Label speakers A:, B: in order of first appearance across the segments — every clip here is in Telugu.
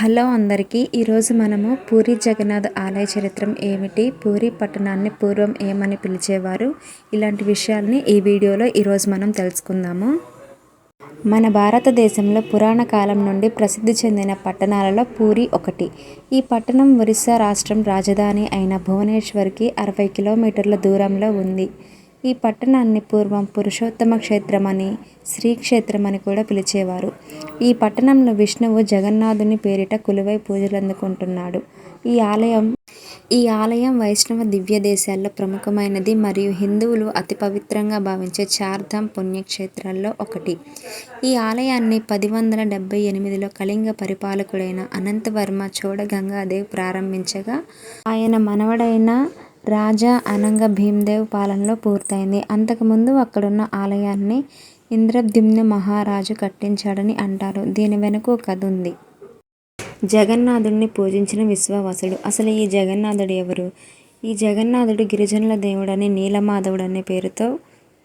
A: హలో అందరికీ ఈరోజు మనము పూరి జగన్నాథ్ ఆలయ చరిత్రం ఏమిటి పూరి పట్టణాన్ని పూర్వం ఏమని పిలిచేవారు ఇలాంటి విషయాల్ని ఈ వీడియోలో ఈరోజు మనం తెలుసుకుందాము. మన భారతదేశంలో పురాణ కాలం నుండి ప్రసిద్ధి చెందిన పట్టణాలలో పూరి ఒకటి. ఈ పట్టణం ఒరిస్సా రాష్ట్రం రాజధాని అయిన భువనేశ్వర్కి అరవై కిలోమీటర్ల దూరంలో ఉంది. ఈ పట్టణాన్ని పూర్వం పురుషోత్తమ క్షేత్రమని శ్రీక్షేత్రమని కూడా పిలిచేవారు. ఈ పట్టణంలో విష్ణువు జగన్నాథుని పేరిట కొలువై పూజలందుకుంటున్నాడు. ఈ ఆలయం ఈ ఆలయం వైష్ణవ దివ్య దేశాల్లో ప్రముఖమైనది మరియు హిందువులు అతి పవిత్రంగా భావించే చార్ధామ్ పుణ్యక్షేత్రాల్లో ఒకటి. ఈ ఆలయాన్ని పది వందల డెబ్బై ఎనిమిదిలో కళింగ పరిపాలకుడైన అనంతవర్మ చోడగంగాదేవ్ ప్రారంభించగా ఆయన మనవడైన రాజా అనంగ భీమదేవ్ పాలనలో పూర్తయింది. అంతకుముందు అక్కడున్న ఆలయాన్ని ఇంద్రద్యుమ్న మహారాజు కట్టించాడని అంటారు. దీని వెనుక ఒక కథ ఉంది. జగన్నాథుడిని పూజించిన విశ్వావసుడు. అసలు ఈ జగన్నాథుడు ఎవరు? ఈ జగన్నాథుడు గిరిజనుల దేవుడని నీలమాధవుడు అనే పేరుతో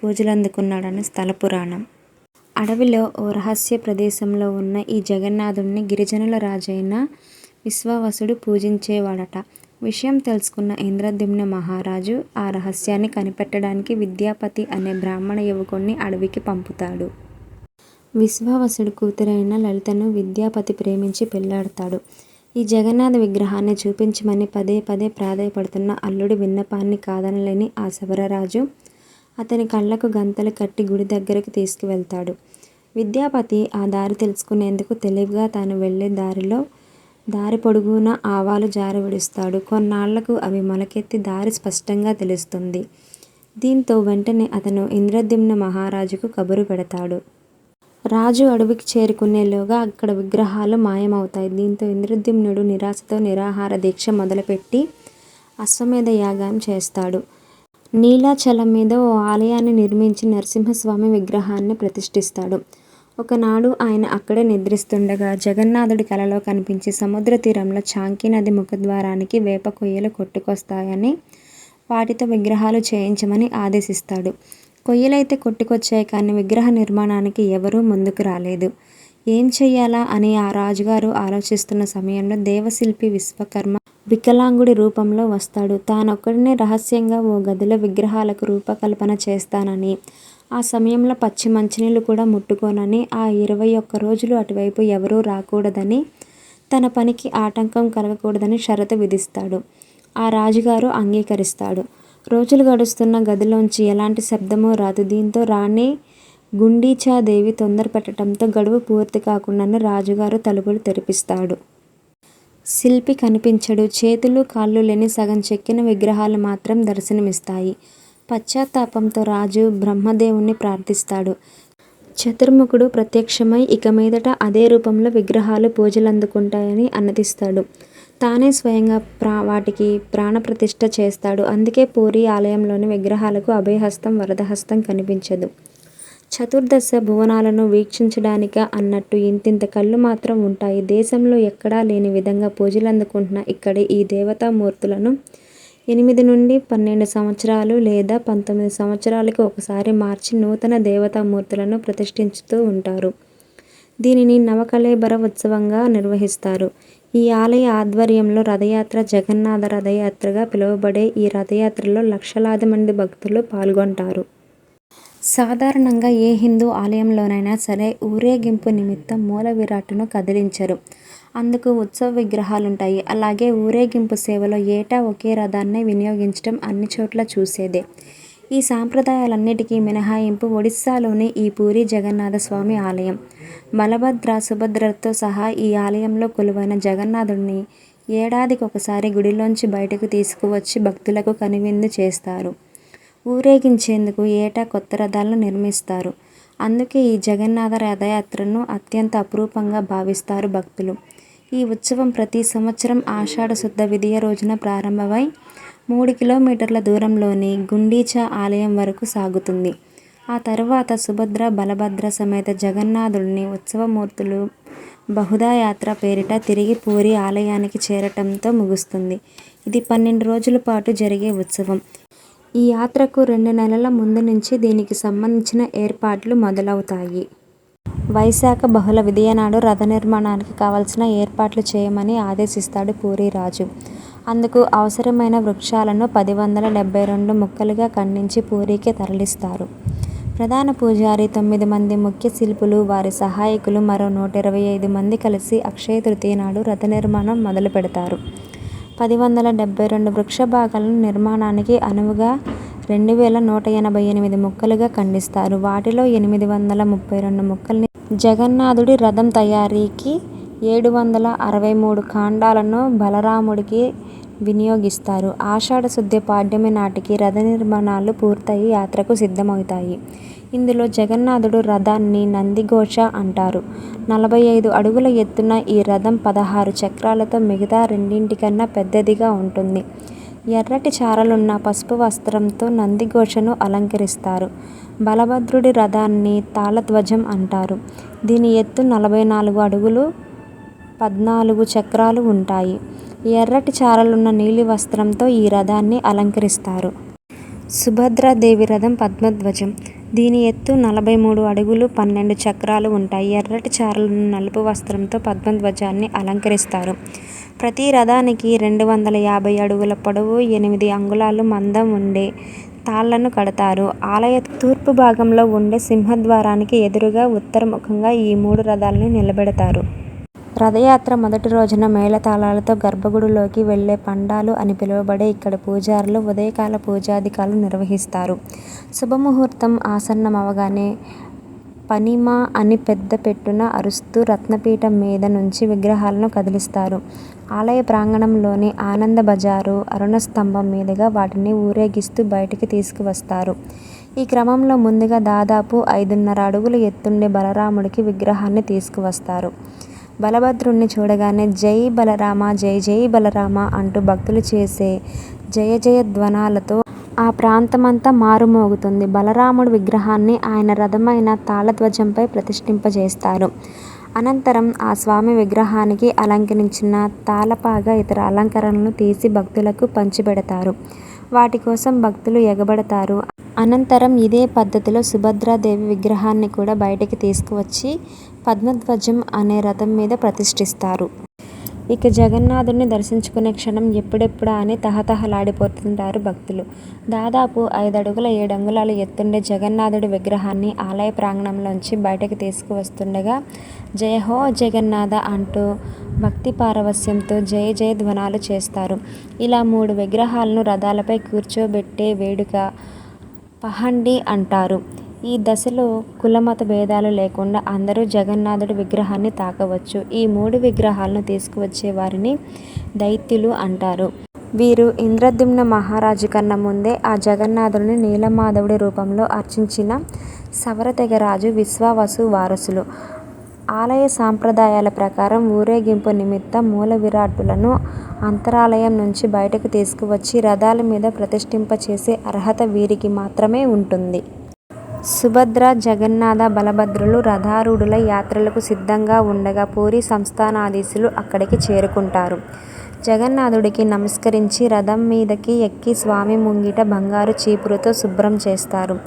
A: పూజలందుకున్నాడని స్థల పురాణం. అడవిలో ఓ రహస్య ప్రదేశంలో ఉన్న ఈ జగన్నాథుడిని గిరిజనుల రాజైన విశ్వావసుడు పూజించేవాడట. విషయం తెలుసుకున్న ఇంద్రద్యుమ్న మహారాజు ఆ రహస్యాన్ని కనిపెట్టడానికి విద్యాపతి అనే బ్రాహ్మణ యువకుణ్ణి అడవికి పంపుతాడు. విశ్వావసుడు కూతురైన లలితను విద్యాపతి ప్రేమించి పెళ్ళాడతాడు. ఈ జగన్నాథ విగ్రహాన్ని చూపించమని పదే పదే ప్రాధాయపడుతున్న అల్లుడి విన్నపాన్ని కాదనలేని ఆ శబరరాజు అతని కళ్ళకు గంతలు కట్టి గుడి దగ్గరకు తీసుకువెళ్తాడు. విద్యాపతి ఆ దారి తెలుసుకునేందుకు తెలివిగా తాను వెళ్ళే దారిలో దారి పొడుగునా ఆవాలు జారవిడుస్తాడు. కొన్నాళ్ళకు అవి మొలకెత్తి దారి స్పష్టంగా తెలుస్తుంది. దీంతో వెంటనే అతను ఇంద్రద్యుమ్న మహారాజుకు కబురు పెడతాడు. రాజు అడవికి చేరుకునేలోగా అక్కడ విగ్రహాలు మాయమవుతాయి. దీంతో ఇంద్రద్యుమ్నుడు నిరాశతో నిరాహార దీక్ష మొదలుపెట్టి అశ్వమేధ యాగం చేస్తాడు. నీలాచలం మీద ఓ ఆలయాన్ని నిర్మించి నరసింహస్వామి విగ్రహాన్ని ప్రతిష్ఠిస్తాడు. ఒకనాడు ఆయన అక్కడే నిద్రిస్తుండగా జగన్నాథుడి కలలో కనిపించి సముద్ర తీరంలో చాంకీ నది ముఖద్వారానికి వేప కొయ్యలు కొట్టుకొస్తాయని వాటితో విగ్రహాలు చేయించమని ఆదేశిస్తాడు. కొయ్యలైతే కొట్టుకొచ్చాయి కానీ విగ్రహ నిర్మాణానికి ఎవరూ ముందుకు రాలేదు. ఏం చెయ్యాలా అని ఆ రాజుగారు ఆలోచిస్తున్న సమయంలో దేవశిల్పి విశ్వకర్మ వికలాంగుడి రూపంలో వస్తాడు. తానొక్కడినే రహస్యంగా ఓ గదిలో విగ్రహాలకు రూపకల్పన చేస్తానని ఆ సమయంలో పచ్చి మంచినీళ్ళు కూడా ముట్టుకోనని ఆ ఇరవై ఒక్క రోజులు అటువైపు ఎవరూ రాకూడదని తన పనికి ఆటంకం కలగకూడదని షరతు విధిస్తాడు. ఆ రాజుగారు అంగీకరిస్తాడు. రోజులు గడుస్తున్న గదిలోంచి ఎలాంటి శబ్దమూ రాదు. దీంతో రాణి గుండీచాదేవి తొందర పెట్టడంతో గడువు పూర్తి కాకుండానే రాజుగారు తలుపులు తెరిపిస్తాడు. శిల్పి కనిపించడు. చేతులు కాళ్ళు లేని సగం చెక్కిన విగ్రహాలు మాత్రం దర్శనమిస్తాయి. పశ్చాత్తాపంతో రాజు బ్రహ్మదేవుణ్ణి ప్రార్థిస్తాడు. చతుర్ముఖుడు ప్రత్యక్షమై ఇక మీదట అదే రూపంలో విగ్రహాలు పూజలు అందుకుంటాయని అన్నదిస్తాడు. తానే స్వయంగా ప్రా వాటికి ప్రాణప్రతిష్ఠ చేస్తాడు. అందుకే పూరి ఆలయంలోని విగ్రహాలకు అభయహస్తం వరదహస్తం కనిపించదు. చతుర్దశ భువనాలను వీక్షించడానిక అన్నట్టు ఇంతింత కళ్ళు మాత్రం ఉంటాయి. దేశంలో ఎక్కడా లేని విధంగా పూజలు అందుకుంటున్న ఇక్కడి ఈ దేవతామూర్తులను ఎనిమిది నుండి పన్నెండు సంవత్సరాలు లేదా పంతొమ్మిది సంవత్సరాలకి ఒకసారి మార్చి నూతన దేవతామూర్తులను ప్రతిష్ఠించుతూ ఉంటారు. దీనిని నవకళేబర ఉత్సవంగా నిర్వహిస్తారు. ఈ ఆలయ ఆధ్వర్యంలో రథయాత్ర జగన్నాథ రథయాత్రగా పిలువబడే ఈ రథయాత్రలో లక్షలాది మంది భక్తులు పాల్గొంటారు. సాధారణంగా ఏ హిందూ ఆలయంలోనైనా సరే ఊరేగింపు నిమిత్తం మూల విరాట్ను కదిలించరు. అందుకు ఉత్సవ విగ్రహాలుంటాయి. అలాగే ఊరేగింపు సేవలో ఏటా ఒకే రథాన్నే వినియోగించడం అన్ని చోట్ల చూసేదే. ఈ సాంప్రదాయాలన్నిటికీ మినహాయింపు ఒడిస్సాలోని ఈ పూరి జగన్నాథ స్వామి ఆలయం. బలభద్ర సుభద్రతో సహా ఈ ఆలయంలో కొలువైన జగన్నాథుడిని ఏడాదికి ఒకసారి గుడిలోంచి బయటకు తీసుకువచ్చి భక్తులకు కనువిందు చేస్తారు. ఊరేగించేందుకు ఏటా కొత్త రథాలను నిర్మిస్తారు. అందుకే ఈ జగన్నాథ రథయాత్రను అత్యంత అపురూపంగా భావిస్తారు భక్తులు. ఈ ఉత్సవం ప్రతి సంవత్సరం ఆషాఢ శుద్ధ విదియ రోజున ప్రారంభమై మూడు కిలోమీటర్ల దూరంలోని గుండీచా ఆలయం వరకు సాగుతుంది. ఆ తర్వాత సుభద్ర బలభద్ర సమేత జగన్నాథుడిని ఉత్సవమూర్తులు బహుదా యాత్ర పేరిట తిరిగి పూరి ఆలయానికి చేరటంతో ముగుస్తుంది. ఇది పన్నెండు రోజుల పాటు జరిగే ఉత్సవం. ఈ యాత్రకు రెండు నెలల ముందు నుంచి దీనికి సంబంధించిన ఏర్పాట్లు మొదలవుతాయి. వైశాఖ బహుళ విదియనాడు రథ నిర్మాణానికి కావలసిన ఏర్పాట్లు చేయమని ఆదేశిస్తాడు పూరీ రాజు. అందుకు అవసరమైన వృక్షాలను పది వందల డెబ్బై రెండు ముక్కలుగా ఖండించి పూరీకి తరలిస్తారు. ప్రధాన పూజారి, తొమ్మిది మంది ముఖ్య శిల్పులు, వారి సహాయకులు మరో నూట ఇరవై ఐదు మంది కలిసి అక్షయ తృతీయ నాడు రథ నిర్మాణం మొదలు పెడతారు. పది వందల డెబ్బై రెండు వృక్ష భాగాలను నిర్మాణానికి అనువుగా రెండు వేల నూట ఎనభై ఎనిమిది ముక్కలుగా ఖండిస్తారు. వాటిలో ఎనిమిది వందల ముప్పై రెండు ముక్కల్ని జగన్నాథుడి రథం తయారీకి, ఏడు వందల అరవై మూడు కాండాలను బలరాముడికి వినియోగిస్తారు. ఆషాఢ శుద్ధ పాడ్యమి నాటికి రథ నిర్మాణాలు పూర్తయి యాత్రకు సిద్ధమవుతాయి. ఇందులో జగన్నాథుడు రథాన్ని నందిఘోష అంటారు. నలభై ఐదు అడుగుల ఎత్తున ఈ రథం పదహారు చక్రాలతో మిగతా రెండింటికన్నా పెద్దదిగా ఉంటుంది. ఎర్రటి చారలున్న పసుపు వస్త్రంతో నందిఘోషను అలంకరిస్తారు. బలభద్రుడి రథాన్ని తాళధ్వజం అంటారు. దీని ఎత్తు నలభై నాలుగు అడుగులు, పద్నాలుగు చక్రాలు ఉంటాయి. ఎర్రటి చారలున్న నీలి వస్త్రంతో ఈ రథాన్ని అలంకరిస్తారు. సుభద్రాదేవి రథం పద్మధ్వజం. దీని ఎత్తు నలభై మూడు అడుగులు, పన్నెండు చక్రాలు ఉంటాయి. ఎర్రటి చారలున్న నలుపు వస్త్రంతో పద్మధ్వజాన్ని అలంకరిస్తారు. ప్రతి రథానికి రెండు వందల యాభై అడుగుల పొడవు, ఎనిమిది అంగుళాలు మందం ఉండే తాళ్ళను కడతారు. ఆలయ తూర్పు భాగంలో ఉండే సింహద్వారానికి ఎదురుగా ఉత్తరముఖంగా ఈ మూడు రథాల్ని నిలబెడతారు. రథయాత్ర మొదటి రోజున మేళతాళాలతో గర్భగుడిలోకి వెళ్ళే పండాలు అని పిలువబడే ఇక్కడి పూజారులు ఉదయకాల పూజాదికాలు నిర్వహిస్తారు. శుభముహూర్తం ఆసన్నమవగానే పనిమా అని పెద్ద పెట్టున అరుస్తూ రత్నపీఠం మీద నుంచి విగ్రహాలను కదిలిస్తారు. ఆలయ ప్రాంగణంలోని ఆనంద బజారు అరుణ స్తంభం మీదుగా వాటిని ఊరేగిస్తూ బయటికి తీసుకువస్తారు. ఈ క్రమంలో ముందుగా దాదాపు ఐదున్నర అడుగుల ఎత్తుండే బలరాముడి విగ్రహాన్ని తీసుకువస్తారు. బలభద్రుణ్ణి చూడగానే జై బలరామ జై జై బలరామ అంటూ భక్తులు చేసే జయజయధ్వానాలతో ఆ ప్రాంతమంతా మారుమోగుతుంది. బలరాముడి విగ్రహాన్ని ఆయన రథమైన తాళధ్వజంపై ప్రతిష్ఠింపజేస్తారు. అనంతరం ఆ స్వామి విగ్రహానికి అలంకరించిన తాళపాగ, ఇతర అలంకరణలను తీసి భక్తులకు పంచిపెడతారు. వాటి కోసం భక్తులు ఎగబడతారు. అనంతరం ఇదే పద్ధతిలో సుభద్రాదేవి విగ్రహాన్ని కూడా బయటికి తీసుకువచ్చి పద్మధ్వజం అనే రథం మీద ప్రతిష్ఠిస్తారు. ఇక జగన్నాథుడిని దర్శించుకునే క్షణం ఎప్పుడెప్పుడా అని తహతహలాడిపోతుంటారు భక్తులు. దాదాపు ఐదడుగుల అంగుళాలు ఎత్తుండే జగన్నాథుడి విగ్రహాన్ని ఆలయ ప్రాంగణంలోంచి బయటకు తీసుకువస్తుండగా జయహో జగన్నాథ అంటూ భక్తి పారవశ్యంతో జై జయ ధ్వనాలు చేస్తారు. ఇలా మూడు విగ్రహాలను రథాలపై కూర్చోబెట్టే వేడుక పహండి అంటారు. ఈ దశలో కులమత భేదాలు లేకుండా అందరూ జగన్నాథుడి విగ్రహాన్ని తాకవచ్చు. ఈ మూడు విగ్రహాలను తీసుకువచ్చే వారిని దైత్యులు అంటారు. వీరు ఇంద్రద్యుమ్న మహారాజు కన్నా ముందే ఆ జగన్నాథుడిని నీలమాధవుడి రూపంలో అర్చించిన సవరతెగ రాజు విశ్వావసు వారసులు. ఆలయ సాంప్రదాయాల ప్రకారం ఊరేగింపు నిమిత్తం మూల విరాటులను అంతరాలయం నుంచి బయటకు తీసుకువచ్చి రథాల మీద ప్రతిష్ఠింపచేసే అర్హత వీరికి మాత్రమే ఉంటుంది. సుభద్ర, జగన్నాథ, బలభద్రులు రథారూఢులై యాత్రలకు సిద్ధంగా ఉండగా పూరీ సంస్థానాధీశులు అక్కడికి చేరుకుంటారు. జగన్నాథుడికి నమస్కరించి రథం మీదకి ఎక్కి స్వామి ముంగిట బంగారు చీపురుతో శుభ్రం చేస్తారు.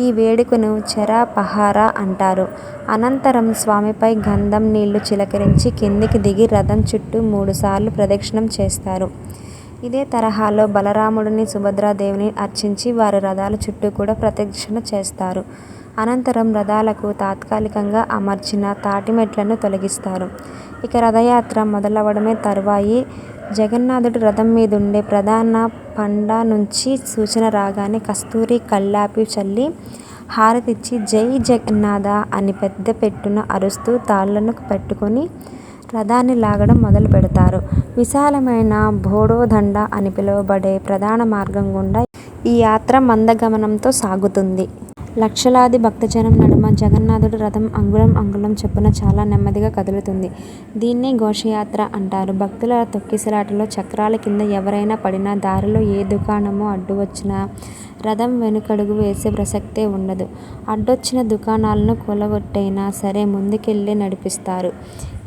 A: ఈ వేడుకను చరాపహరా అంటారు. అనంతరం స్వామిపై గంధం నీళ్ళు చిలకరించి కిందికి దిగి రథం చుట్టూ మూడుసార్లు ప్రదక్షిణం చేస్తారు. ఇదే తరహాలో బలరాముడిని, సుభద్రాదేవిని అర్చించి వారి రథాల చుట్టూ కూడా ప్రదక్షిణ చేస్తారు. అనంతరం రథాలకు తాత్కాలికంగా అమర్చిన తాటిమెట్లను తొలగిస్తారు. ఇక రథయాత్ర మొదలవడమే తరువాయి. జగన్నాథుడి రథం మీదుండే ప్రధాన పండా నుంచి సూచన రాగానే కస్తూరి కల్లాపి చల్లి హారతిచ్చి జై జగన్నాథ అని పెద్ద పెట్టున అరుస్తూ తాళ్ళను పెట్టుకొని రథాన్ని లాగడం మొదలు పెడతారు విశాలమైన బోడోదండ అని పిలువబడే ప్రధాన మార్గం గుండా ఈ యాత్ర మందగమనంతో సాగుతుంది. లక్షలాది భక్తజనం నడుమ జగన్నాథుడి రథం అంగుళం అంగుళం చొప్పున చాలా నెమ్మదిగా కదులుతుంది. దీన్నే ఘోషయాత్ర అంటారు. భక్తుల తొక్కిసలాటలో చక్రాల కింద ఎవరైనా పడినా, దారిలో ఏ దుకాణమో అడ్డువచ్చినా రథం వెనుకడుగు వేసే ప్రసక్తే ఉండదు. అడ్డొచ్చిన దుకాణాలను కూలగొట్టైనా సరే ముందుకెళ్ళే నడిపిస్తారు.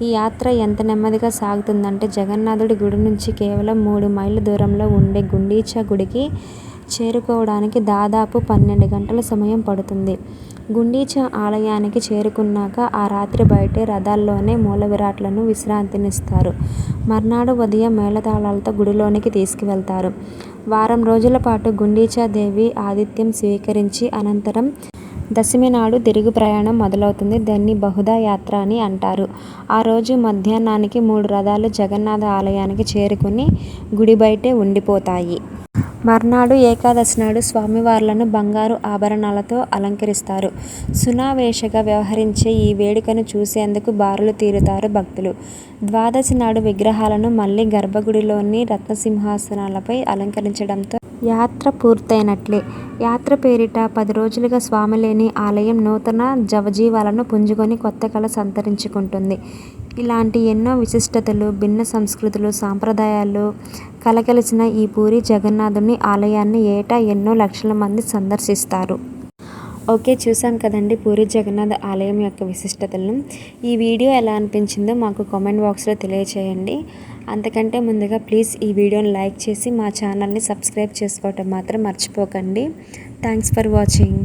A: ఈ యాత్ర ఎంత నెమ్మదిగా సాగుతుందంటే జగన్నాథుడి గుడి నుంచి కేవలం మూడు మైళ్ళ దూరంలో ఉండే గుండీచా గుడికి చేరుకోవడానికి దాదాపు పన్నెండు గంటల సమయం పడుతుంది. గుండీచా ఆలయానికి చేరుకున్నాక ఆ రాత్రి బయటే రథాల్లోనే మూల విరాట్లను విశ్రాంతినిస్తారు మర్నాడు ఉదయం మేళతాళాలతో గుడిలోనికి తీసుకువెళ్తారు వారం రోజుల పాటు గుండీచా దేవి ఆతిథ్యం స్వీకరించి అనంతరం దశమి నాడు తిరుగు ప్రయాణం మొదలవుతుంది. దాన్ని బహుదా యాత్ర అని అంటారు. ఆ రోజు మధ్యాహ్నానికి మూడు రథాలు జగన్నాథ ఆలయానికి చేరుకుని గుడి బయటే ఉండిపోతాయి. మర్నాడు ఏకాదశి నాడు స్వామివార్లను బంగారు ఆభరణాలతో అలంకరిస్తారు. సునావేశగా వ్యవహరించే ఈ వేడుకను చూసేందుకు బారులు తీరుతారు భక్తులు. ద్వాదశి నాడు విగ్రహాలను మళ్ళీ గర్భగుడిలోని రత్నసింహాసనాలపై అలంకరించడంతో యాత్ర పూర్తయినట్లే. యాత్ర పేరిట పది రోజులుగా స్వామి లేని ఆలయం నూతన జవజీవాలను పుంజుకొని కొత్త కళ సంతరించుకుంటుంది. ఇలాంటి ఎన్నో విశిష్టతలు భిన్న సంస్కృతులు సాంప్రదాయాలు కలగలిసిన ఈ పూరి జగన్నాథుని ఆలయాన్ని ఏటా ఎన్నో లక్షల మంది సందర్శిస్తారు. ఓకే చూసాం కదండి పూరి జగన్నాథ ఆలయం యొక్క విశిష్టతలను. ఈ వీడియో ఎలా అనిపించిందో మాకు కామెంట్ బాక్స్లో తెలియచేయండి. అంతకంటే ముందుగా ప్లీజ్ ఈ వీడియోని లైక్ చేసి మా ఛానల్ని సబ్స్క్రైబ్ చేసుకోవటం మాత్రం మర్చిపోకండి. Thanks for watching.